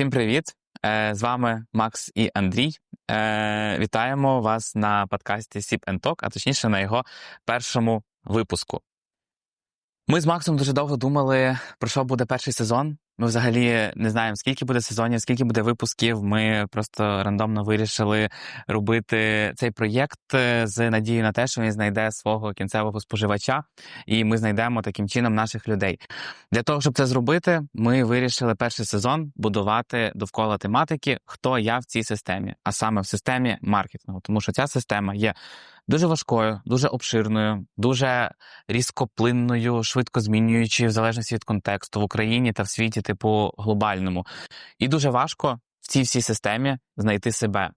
Всім привіт! Е, З вами Макс і Андрій. Е, Вітаємо вас на подкасті Sip Talk, а точніше на його першому випуску. Ми з Максом дуже довго думали, про що буде перший сезон. Ми взагалі не знаємо, скільки буде сезонів, скільки буде випусків. Ми просто рандомно вирішили робити цей проєкт е, з надією на те, що він знайде свого кінцевого споживача, і ми знайдемо таким чином наших людей. Для того, щоб це зробити, ми вирішили перший сезон будувати довкола тематики, хто я в цій системі, а саме в системі маркетингу, тому що ця система є дуже важкою, дуже обширною, дуже різкоплинною, швидко змінюючою в залежності від контексту в Україні та в світі, типу глобальному. І дуже важко в цій всій системі знайти себе.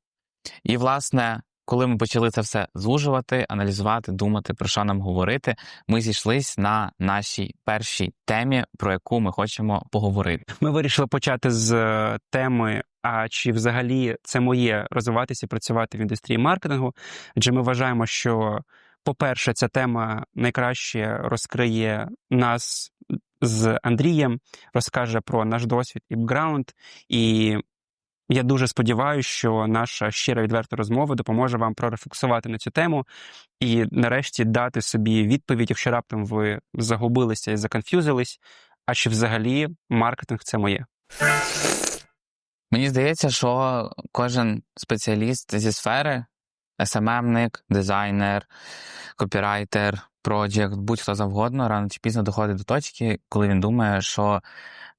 І, власне, коли ми почали це все звужувати, аналізувати, думати, про що нам говорити, ми зійшлись на нашій першій темі, про яку ми хочемо поговорити. Ми вирішили почати з е, теми. А чи взагалі це моє розвиватися і працювати в індустрії маркетингу? Адже ми вважаємо, що, по-перше, ця тема найкраще розкриє нас з Андрієм, розкаже про наш досвід і бекграунд. І я дуже сподіваюся, що наша щира відверта розмова допоможе вам прорефлексувати на цю тему і, нарешті, дати собі відповідь, якщо раптом ви загубилися і законфюзились. А чи взагалі маркетинг це моє? Мені здається, що кожен спеціаліст зі сфери, СММник, дизайнер, копірайтер, проджект, будь-хто завгодно, рано чи пізно доходить до точки, коли він думає, що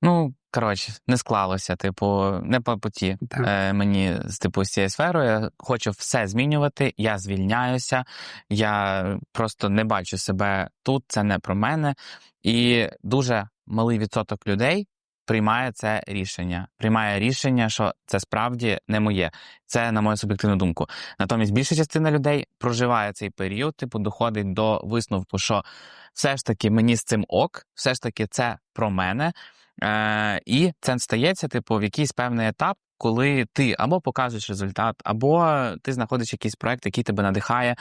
ну. Коротше, не склалося, типу, не по путі е, мені типу, з цією сферою. Я хочу все змінювати. Я звільняюся, я просто не бачу себе тут. Це не про мене. І дуже малий відсоток людей приймає це рішення. Приймає рішення, що це справді не моє. Це на мою суб'єктивну думку. Натомість більша частина людей проживає цей період, типу, доходить до висновку, що все ж таки мені з цим ок, все ж таки це про мене. Е, І це стається, типу, в якийсь певний етап, коли ти або показуєш результат, або ти знаходиш якийсь проект, який тебе надихає,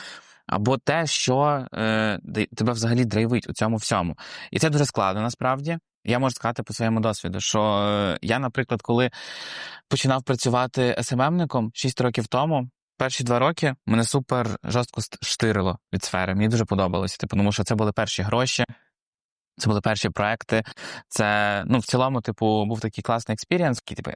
або те, що е, тебе взагалі драйвить у цьому всьому. І це дуже складно насправді. Я можу сказати по своєму досвіду, що е, я, наприклад, коли починав працювати СММником 6 років тому. Перші два роки мене супер жорстко штирило від сфери. Мені дуже подобалося, типу, тому що це були перші гроші, це були перші проекти. Це ну в цілому, типу, був такий класний експірієнс, який типу,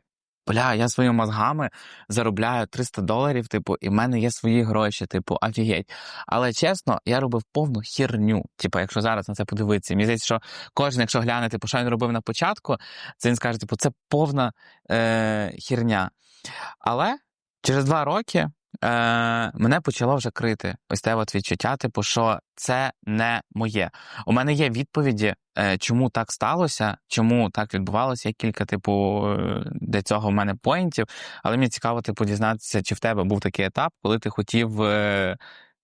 бля, я своїми мозгами заробляю 300 доларів, типу, і в мене є свої гроші, типу, офігеть. Але чесно, я робив повну херню. Типу, якщо зараз на це подивитися, мені здається, що кожен, якщо гляне, типу, що він робив на початку, це він скаже, типу, це повна е, херня. Але через два роки е, мене почало вже крити ось те от відчуття, типу, що це не моє. У мене є відповіді, е, чому так сталося, чому так відбувалося. Є кілька, типу, е, для цього в мене поінтів, але мені цікаво, типу, дізнатися, чи в тебе був такий етап, коли ти хотів. Е,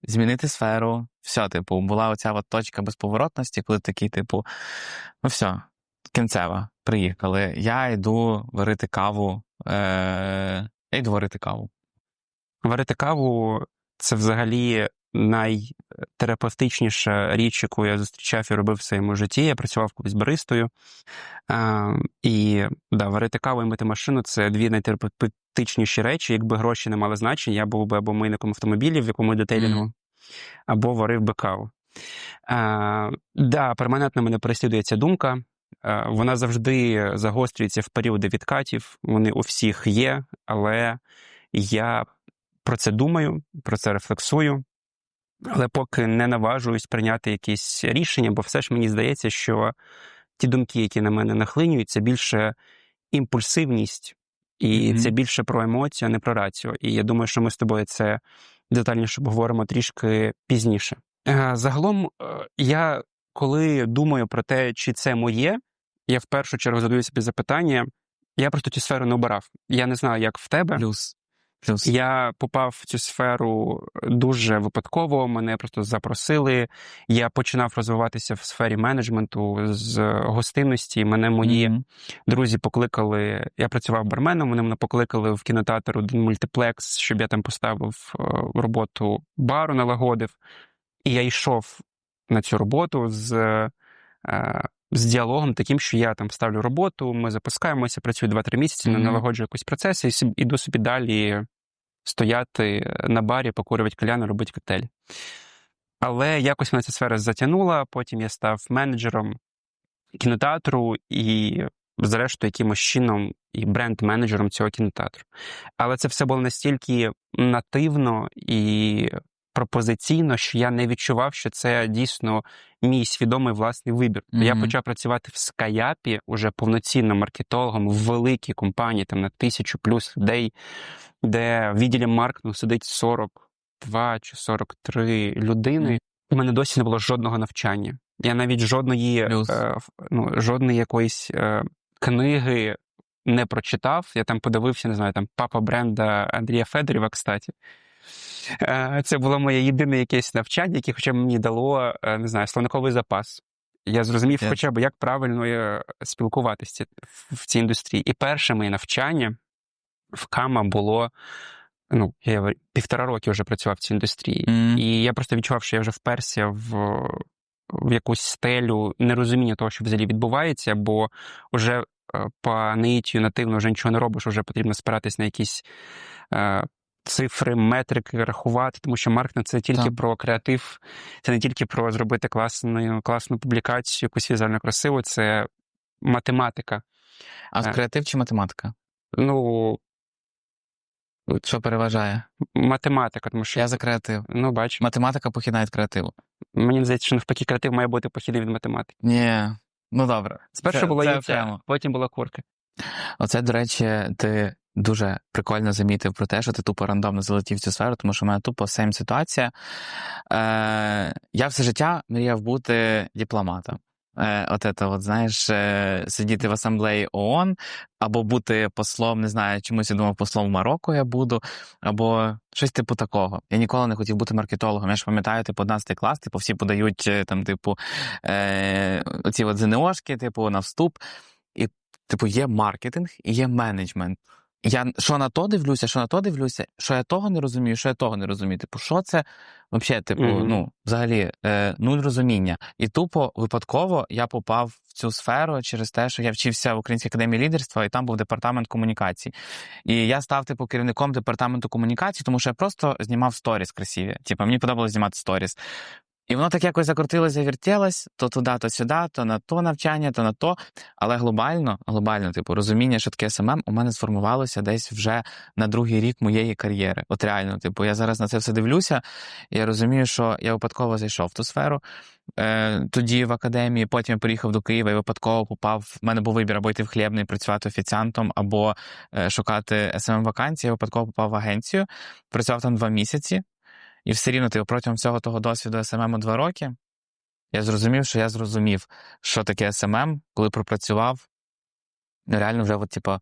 Змінити сферу, все, типу, була оця от точка безповоротності, коли такий, типу, ну все, кінцева, приїхали. Я йду варити каву. Е, Я йду варити каву. Варити каву це взагалі найтерапевтичніша річ, яку я зустрічав і робив в своєму житті. Я працював колись баристою. І да, варити каву і мити машину це дві найтерапевтичніші речі. Якби гроші не мали значення, я був би або мийником автомобілів, в якому детейлінгу, або варив би каву. А, Да, перманентно мене переслідує ця думка. Вона завжди загострюється в періоди відкатів. Вони у всіх є, але я про це думаю, про це рефлексую, але поки не наважуюсь прийняти якісь рішення, бо все ж мені здається, що ті думки, які на мене нахлинюють, це більше імпульсивність, і mm-hmm. це більше про емоцію, а не про рацію. І я думаю, що ми з тобою це детальніше обговоримо трішки пізніше. Е, загалом, е, я коли думаю про те, чи це моє, я в першу чергу задаю собі запитання. Я просто цю сферу не обирав. Я не знаю, як в тебе. Плюс. Плюс. Я попав в цю сферу дуже випадково. Мене просто запросили. Я починав розвиватися в сфері менеджменту з гостинності. Мене мої mm-hmm. друзі покликали. Я працював барменом. Вони мене покликали в кінотеатр один мультиплекс, щоб я там поставив е, роботу бару, налагодив. І я йшов на цю роботу з е, з діалогом таким, що я там ставлю роботу, ми запускаємося, працюю 2-3 місяці, Мгм. налагоджую якісь процеси і іду собі далі стояти на барі, покурювати каляни, робити коктейлі. Але якось мене ця сфера затягнула, потім я став менеджером кінотеатру і, зрештою, якимось чином і бренд-менеджером цього кінотеатру. Але це все було настільки нативно і пропозиційно, що я не відчував, що це дійсно мій свідомий власний вибір. Я почав працювати в Скаяпі уже повноцінним маркетологом в великій компанії, там на тисячу плюс людей, де в відділі маркетингу сидить 42 чи 43 людини. Мгм. У мене досі не було жодного навчання. Я навіть жодної, е, ну, жодної якоїсь е, книги не прочитав. Я там подивився, не знаю, там папа бренда Андрія Федорєва, кстати. Е, Це було моє єдине якесь навчання, яке хоча б мені дало, е, не знаю, словниковий запас. Я зрозумів, Я- хоча б як правильно е, спілкуватися в- цій індустрії. І перше моє навчання в Кама було. Ну, я півтора роки вже працював в цій індустрії. Мгм. І я просто відчував, що я вже вперся в, в якусь стелю нерозуміння того, що взагалі відбувається, бо вже по наїтію нативно вже нічого не робиш, вже потрібно спиратись на якісь е, цифри, метрики, рахувати, тому що маркетинг це тільки Так. про креатив, це не тільки про зробити класну, класну публікацію, якусь візуально красиву, це математика. А Е. креатив чи математика? Ну, Що переважає? математика, тому що Я за креатив. ну, бач, Математика похідна від креативу. мені здається, що навпаки креатив має бути похідний від математики. Ні. Ну добре. Спершу Це- було це яйця, окремо. потім була курка. Оце, до речі, ти дуже прикольно замітив про те, що ти тупо рандомно залетів в цю сферу, тому що в мене тупо сейм ситуація. Е, я все життя мріяв бути дипломатом. Е, от це, от, знаєш, е, сидіти в асамблеї ООН, або бути послом, не знаю, чомусь я думав, послом в Марокко я буду, або щось типу такого. Я ніколи не хотів бути маркетологом. Я ж пам'ятаю, типу, 11 клас, типу, всі подають е, там, типу, е, оці от ЗНОшки, типу, на вступ. Типу, є маркетинг і є менеджмент. Я що на то дивлюся, що на то дивлюся, що я того не розумію, що я того не розумію. Типу, що це взагалі, типу, Мгм. ну, взагалі, е, нуль розуміння. І тупо випадково я попав в цю сферу через те, що я вчився в Українській академії лідерства, і там був департамент комунікацій. І я став, типу, керівником департаменту комунікацій, тому що я просто знімав сторіс красиві. Типу, мені подобалось знімати сторіс. І воно так якось закрутилось, завертілось, то туди, то сюди, то на то навчання, то на то. Але глобально, глобально, типу, розуміння, що таке СММ, у мене сформувалося десь вже на другий рік моєї кар'єри. От реально, типу, я зараз на це все дивлюся, я розумію, що я випадково зайшов в ту сферу. Е, тоді в академії, потім я приїхав до Києва і випадково попав. В мене був вибір або йти в хлібний, працювати офіціантом, або е, шукати СММ вакансії. Я випадково попав в агенцію, працював там два місяці. І все рівно ти протягом всього того досвіду СММ у два роки я зрозумів, що я зрозумів, що таке СММ, коли пропрацював. Ну, Реально, вже, от, типу,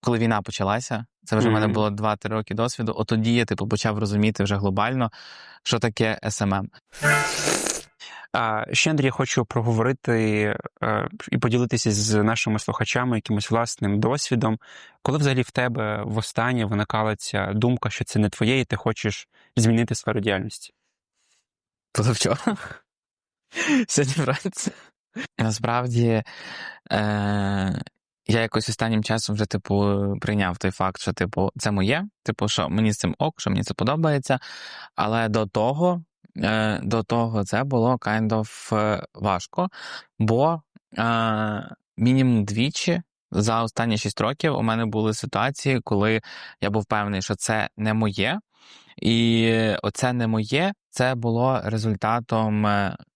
коли війна почалася, це вже в мене було 2-3 роки досвіду. От тоді я типу, почав розуміти вже глобально, що таке СММ. Ще Андрій, хочу проговорити е, і поділитися з нашими слухачами якимось власним досвідом. Коли взагалі в тебе востаннє виникала ця думка, що це не твоє, і ти хочеш змінити сферу діяльності? Позавчора. Сьогодні вранці. Насправді, е, я якось останнім часом вже, типу, прийняв той факт, що, типу, це моє, типу, що мені з цим ок, що мені це подобається. Але до того, е, до того це було kind of е, важко, бо е, мінімум двічі за останні 6 років у мене були ситуації, коли я був певний, що це не моє. І оце не моє, це було результатом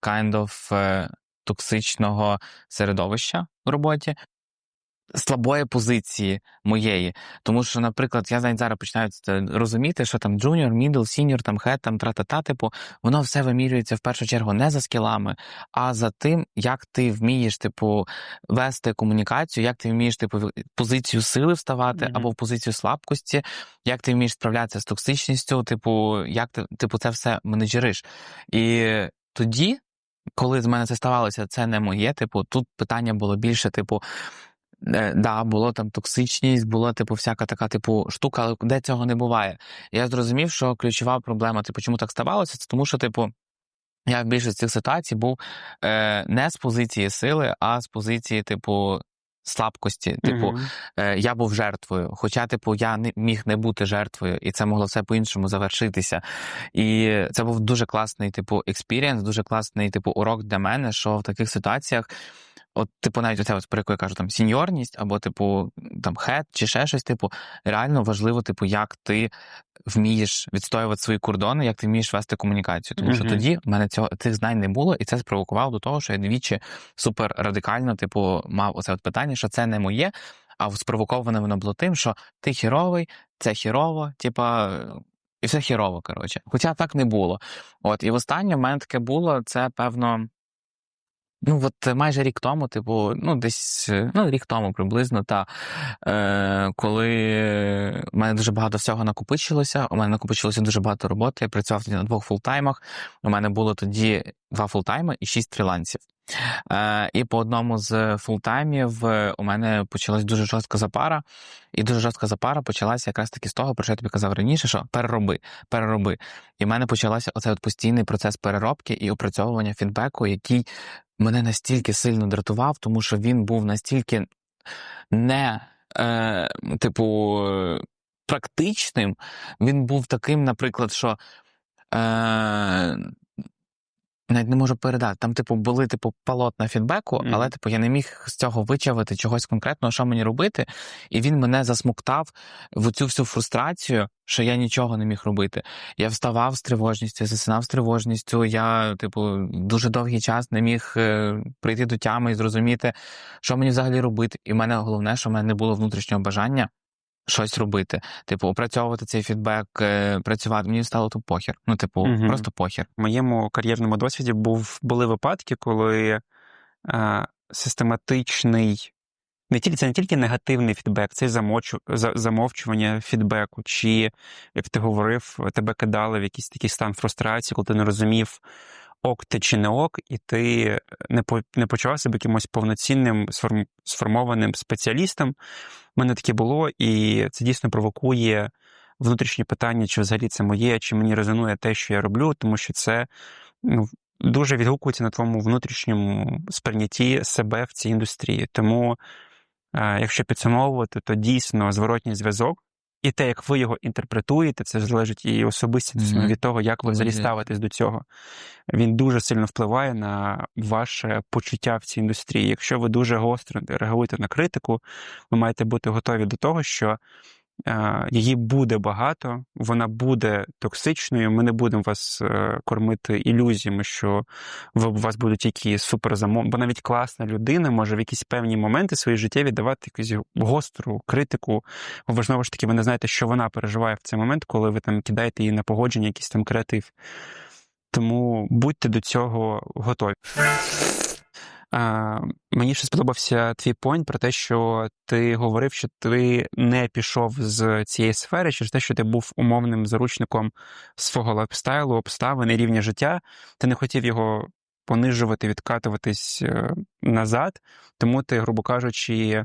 kind of токсичного середовища в роботі, слабої позиції моєї. Тому що, наприклад, я навіть зараз починаю розуміти, що там джуніор, мідл, сіньор, там хед, там тра-та-та, типу, воно все вимірюється в першу чергу не за скілами, а за тим, як ти вмієш, типу, вести комунікацію, як ти вмієш, типу, в позицію сили вставати Мгм. або в позицію слабкості, як ти вмієш справлятися з токсичністю, типу, як ти, типу, це все менеджериш. І тоді, коли з мене це ставалося, це не моє. Типу, тут питання було більше, типу. Е, Да, було там токсичність, була типу всяка така типу штука, але де цього не буває. Я зрозумів, що ключова проблема, типу, чому так ставалося, це тому, що, типу, я в більшості цих ситуацій був е, не з позиції сили, а з позиції, типу, слабкості. Типу, е, я був жертвою. Хоча, типу, я не міг не бути жертвою, і це могло все по-іншому завершитися. І це був дуже класний, типу, експірієнс, дуже класний, типу, урок для мене, що в таких ситуаціях. От, типу, навіть оце, от, про яку я кажу, там сіньорність, або, типу, там хет, чи ще щось, типу, реально важливо, типу, як ти вмієш відстоювати свої кордони, як ти вмієш вести комунікацію. Тому що тоді в мене цього цих знань не було, і це спровокувало до того, що я двічі супер радикально, типу, мав оце от питання, що це не моє, а спровоковане воно було тим, що ти хіровий, це хірово, типа. І все хірово, коротше. Хоча так не було. От, і в останнє в мене таке було, це певно. Ну, от майже рік тому, типу, ну, десь е, ну, рік тому приблизно, та е, коли в мене дуже багато всього накопичилося, у мене накопичилося дуже багато роботи. Я працював тоді на двох фултаймах. У мене було тоді два фултайми і шість фрілансів. Е, і по одному з фултаймів е, у мене почалась дуже жорстка запара, і дуже жорстка запара почалася якраз таки з того, про що я тобі казав раніше, що перероби, перероби. І в мене почався оцей от постійний процес переробки і опрацьовування фідбеку, який мене настільки сильно дратував, тому що він був настільки не, е, типу, практичним. Він був таким, наприклад, що. Е, навіть не можу передати. Там, типу, були типу полотна фідбеку, Мгм. але типу я не міг з цього вичавити чогось конкретного, що мені робити. І він мене засмоктав в цю всю фрустрацію, що я нічого не міг робити. Я вставав з тривожністю, засинав з тривожністю. Я, типу, дуже довгий час не міг е, прийти до тями і зрозуміти, що мені взагалі робити. І в мене головне, що в мене не було внутрішнього бажання. Щось робити, типу, опрацьовувати цей фідбек, е, працювати. Мені стало то похер. Ну, типу, Мгм. просто похер. В моєму кар'єрному досвіді був, були випадки, коли е, систематичний, не тільки, це не тільки негативний фідбек, це й замовчу, за, замовчування фідбеку, чи, як ти говорив, тебе кидали в якийсь такий стан фрустрації, коли ти не розумів, ок ти чи не ок, і ти не, по, не почував себе якимось повноцінним сформ, сформованим спеціалістом. У мене таке було, і це дійсно провокує внутрішнє питання, чи взагалі це моє, чи мені резонує те, що я роблю, тому що це ну, дуже відгукується на твоєму внутрішньому сприйнятті себе в цій індустрії. Тому, е, якщо підсумовувати, то дійсно зворотній зв'язок. І те, як ви його інтерпретуєте, це залежить і особистість mm-hmm. від того, як ви взагалі ставитесь до цього. Він дуже сильно впливає на ваше почуття в цій індустрії. Якщо ви дуже гостро реагуєте на критику, ви маєте бути готові до того, що її буде багато, вона буде токсичною. Ми не будемо вас е, кормити ілюзіями, що у вас будуть тільки суперзамов... Бо навіть класна людина може в якісь певні моменти своєї життєві давати якусь гостру критику. Бо ви знову ж таки, ви не знаєте, що вона переживає в цей момент, коли ви там кидаєте її на погодження, якийсь там креатив. Тому будьте до цього готові. Мені ще сподобався твій понт про те, що ти говорив, що ти не пішов з цієї сфери через те, що ти був умовним заручником свого лайфстайлу, обставин і рівня життя. Ти не хотів його понижувати, відкатуватись е, назад, тому ти, грубо кажучи,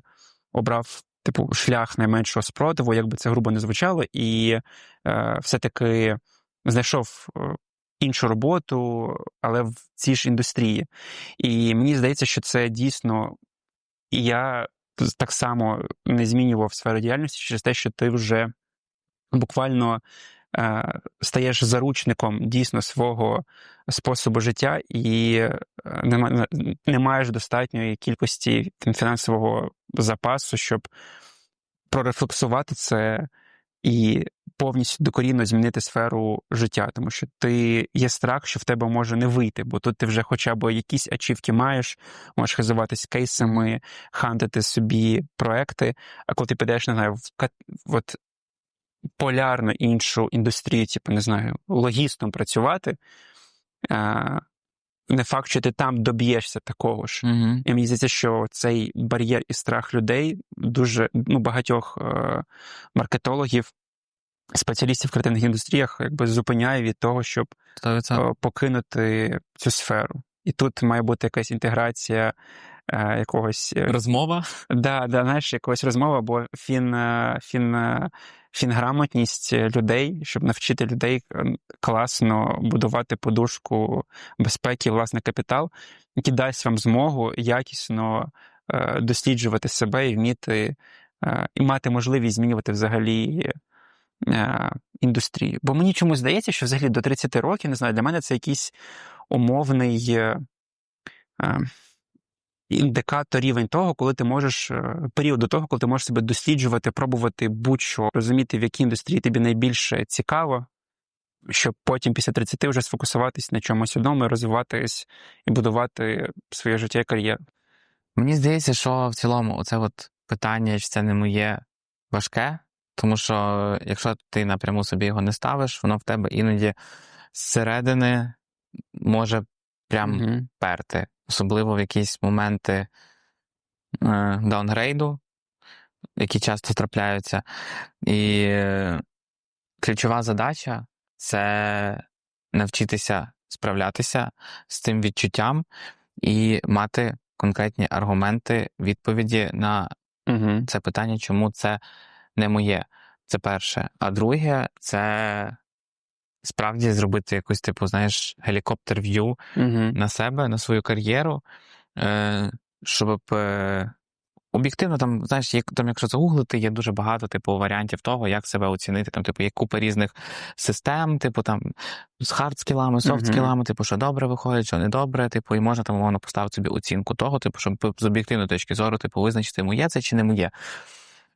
обрав типу шлях найменшого спротиву, як би це грубо не звучало, і е, все-таки знайшов е, іншу роботу, але в цій ж індустрії. І мені здається, що це дійсно. Я так само не змінював сферу діяльності через те, що ти вже буквально е, стаєш заручником дійсно свого способу життя і е, не, не маєш достатньої кількості фінансового запасу, щоб прорефлексувати це і повністю докорінно змінити сферу життя, тому що ти є страх, що в тебе може не вийти, бо тут ти вже хоча б якісь ачівки маєш, можеш хизуватись кейсами, хантити собі проекти. А коли ти підеш, не знаю, в от полярно іншу індустрію, типу, не знаю, логістом працювати. Не факт, що ти там доб'єшся такого ж. Угу. І мені здається, що цей бар'єр і страх людей дуже ну, багатьох е, маркетологів, спеціалістів в креативних індустріях якби зупиняє від того, щоб е, покинути цю сферу. І тут має бути якась інтеграція е, якогось е, Розмова. Да, да, знаєш, якогось розмова, бо фін, е, фін, е, фінграмотність людей, щоб навчити людей е, класно будувати подушку безпеки, власне капітал, який дасть вам змогу якісно е, досліджувати себе і вміти е, і мати можливість змінювати взагалі. е, Індустрію. Бо мені чомусь здається, що взагалі до 30 років, не знаю, для мене це якийсь умовний е, е, індикатор рівень того, коли ти можеш е, період до того, коли ти можеш себе досліджувати, пробувати будь-що, розуміти, в якій індустрії тобі найбільше цікаво, щоб потім після 30 вже сфокусуватись на чомусь одному, і розвиватись і будувати своє життя і кар'єру. Мені здається, що в цілому оце от питання, чи це не моє важке, тому що якщо ти напряму собі його не ставиш, воно в тебе іноді зсередини може прям Мгм. перти, особливо в якісь моменти е, даунгрейду, які часто трапляються. І е, ключова задача це навчитися справлятися з цим відчуттям і мати конкретні аргументи, відповіді на Мгм. це питання, чому це не моє. Це перше. А друге, це справді зробити якусь, типу, знаєш, гелікоптер в'ю Мгм. на себе, на свою кар'єру, е, щоб е, об'єктивно там, знаєш, як, там, якщо загуглити, є дуже багато типу варіантів того, як себе оцінити. Там, типу, є купа різних систем, типу там з хард-скілами, софт-скілами, типу, що добре виходить, що не добре, типу, і можна там умовно поставити собі оцінку того, типу, щоб з об'єктивної точки зору, типу, визначити, моє це чи не моє.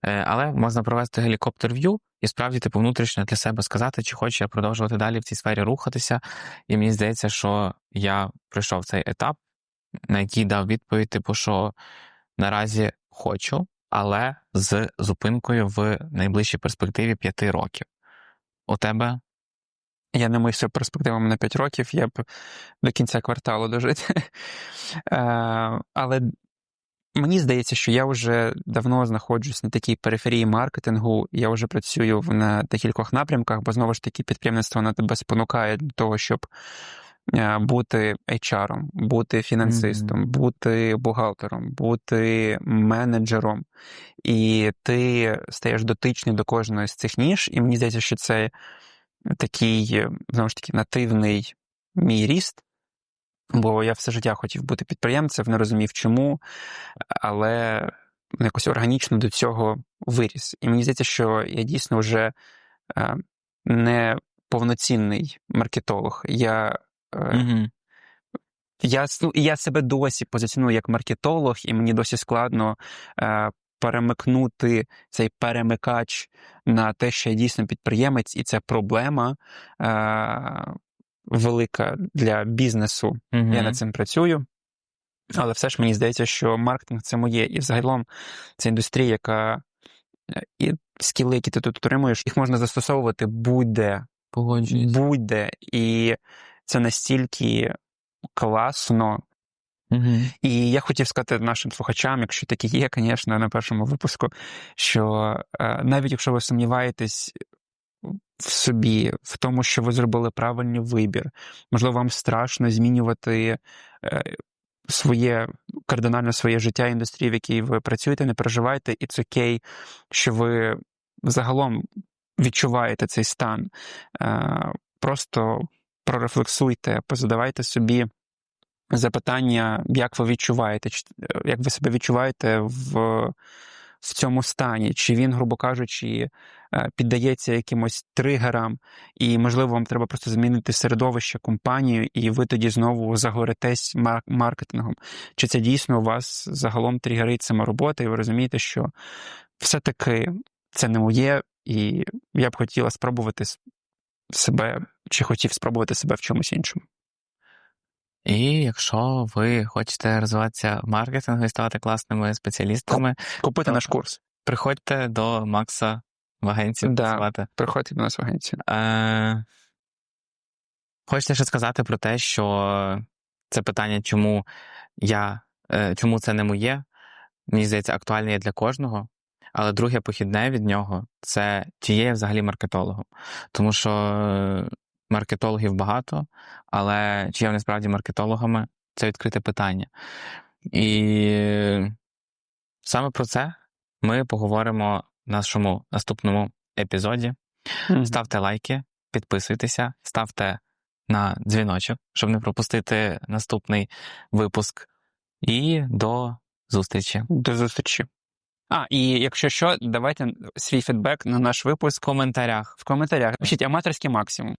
Е, Але можна провести гелікоптер в'ю і справді, типу, внутрішньо для себе сказати, чи хочу я продовжувати далі в цій сфері рухатися. І мені здається, що я пройшов цей етап, на який дав відповідь, типу, що наразі хочу, але з зупинкою в найближчій перспективі п'яти років. У тебе Я не мислю перспективами на 5 років, я б до кінця кварталу дожити. Е, Але мені здається, що я вже давно знаходжусь на такій периферії маркетингу, я вже працюю на декількох напрямках, бо знову ж таки підприємництво на тебе спонукає для того, щоб е, бути HR, бути фінансистом, бути бухгалтером, бути менеджером. І ти стаєш дотичний до кожної з цих ніж, і мені здається, що це такий, знову ж таки, нативний мій ріст. Бо я все життя хотів бути підприємцем, не розумів чому, але якось органічно до цього виріс. І мені здається, що я дійсно вже е, не повноцінний маркетолог. Я, угу. я, ну, я себе досі позиціоную як маркетолог, і мені досі складно е, перемикнути цей перемикач на те, що я дійсно підприємець, і це проблема велика для бізнесу. Я над цим працюю. Але все ж мені здається, що маркетинг це моє. І взагалом це індустрія, яка е, і скіли, які ти тут отримуєш, їх можна застосовувати будь-де, Погоджуюсь. будь-де. І це настільки класно. Угу. І я хотів сказати нашим слухачам, якщо такі є, звісно, на першому випуску, що е, навіть якщо ви сумніваєтесь в собі, в тому, що ви зробили правильний вибір, можливо, вам страшно змінювати е, своє кардинально своє життя, індустрії, в якій ви працюєте, не переживайте, і це окей, що ви загалом відчуваєте цей стан. Е, Просто прорефлексуйте, позадавайте собі запитання, як ви відчуваєте, е, як ви себе відчуваєте в, в цьому стані, чи він, грубо кажучи, е, піддається якимось тригерам, і, можливо, вам треба просто змінити середовище, компанію, і ви тоді знову загоритесь мар- маркетингом. Чи це дійсно у вас загалом тригерить сама робота, і ви розумієте, що все-таки це не моє, і я б хотіла спробувати себе, чи хотів спробувати себе в чомусь іншому. І якщо ви хочете розвиватися в маркетингу і ставати класними спеціалістами, Купити наш курс. приходьте до Макса в агенцію Да. працювати. Приходьте до нас в агенцію. Е, хочете ще сказати про те, що це питання, чому я, е, чому це не моє, мені здається, актуальне є для кожного. Але друге похідне від нього це чи є я взагалі маркетологом. Тому що маркетологів багато, але чи є вони справді маркетологами, це відкрите питання. І саме про це ми поговоримо в нашому наступному епізоді. Мгм. Ставте лайки, підписуйтеся, ставте на дзвіночок, щоб не пропустити наступний випуск. І до зустрічі. До зустрічі. А, і якщо що, давайте свій фідбек на наш випуск В коментарях. в коментарях. Пишіть аматорський максимум.